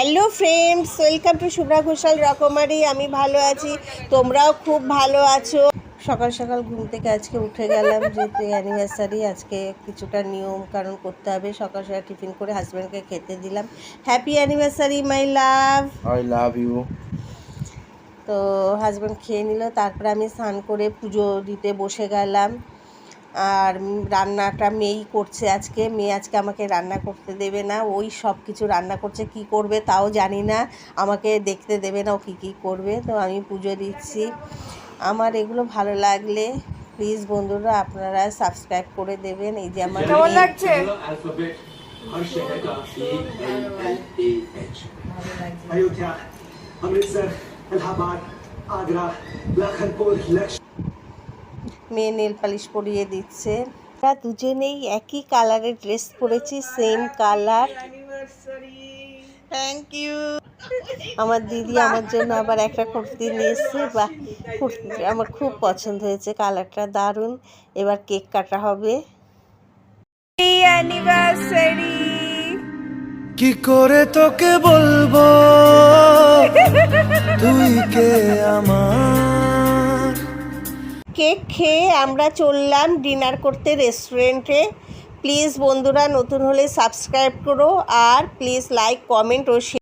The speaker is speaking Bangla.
Hello friends welcome to Shubhra Ghoshal রকমারি আমি ভালো আছি। তোমরাও খুব ভালো আছো। সকাল সকাল ঘুম থেকে আজকে উঠে গেলাম যেহেতু অ্যানিভার্সারি আজকে কিছুটা নিয়ম কারণ করতে হবে। সকাল সকাল টিফিন করে হাজব্যান্ডকে খেতে দিলাম। Happy anniversary my love I love you তো হাজব্যান্ড খেয়ে নিল। তারপরে আমি স্নান করে পুজো দিতে বসে গেলাম। আর উম রান্নাটা মেয়েই করছে আজকে মেয়ে আজকে আমাকে রান্না করতে দেবে না ওই সব কিছু রান্না করছে কি করবে তাও জানি না আমাকে দেখতে দেবে না ও কী কী করবে তো আমি পুজো দিচ্ছি আমার এগুলো ভালো লাগলে প্লিজ বন্ধুরা আপনারা সাবস্ক্রাইব করে দেবেন এই যে আমার কেমন মেয়ে- লাগছে अल्फाबेट हर शहर का E L L A H Ayodhya Amritsar Allahabad Agra Lakhanpur लक्ष्य মেয়ে নেল পালিশ পরিয়ে দিচ্ছে। আমরা দুজনেই একই কালারের ড্রেস পরেছি সেম কালার। থ্যাংক ইউ আমার দিদি আমার জন্য আবার একটা কুর্তি নিয়ে এসছে বা কুর্তি আমার খুব পছন্দ হয়েছে কালারটা দারুণ। এবার কেক কাটা হবে। অ্যানিভার্সারি কি করে তোকে বলব? তুই কে আমার? কেক খেয়ে আমরা চললাম ডিনার করতে রেস্টুরেন্টে প্লিজ বন্ধুরা, নতুন হলে সাবস্ক্রাইব করো আর প্লিজ লাইক কমেন্ট ও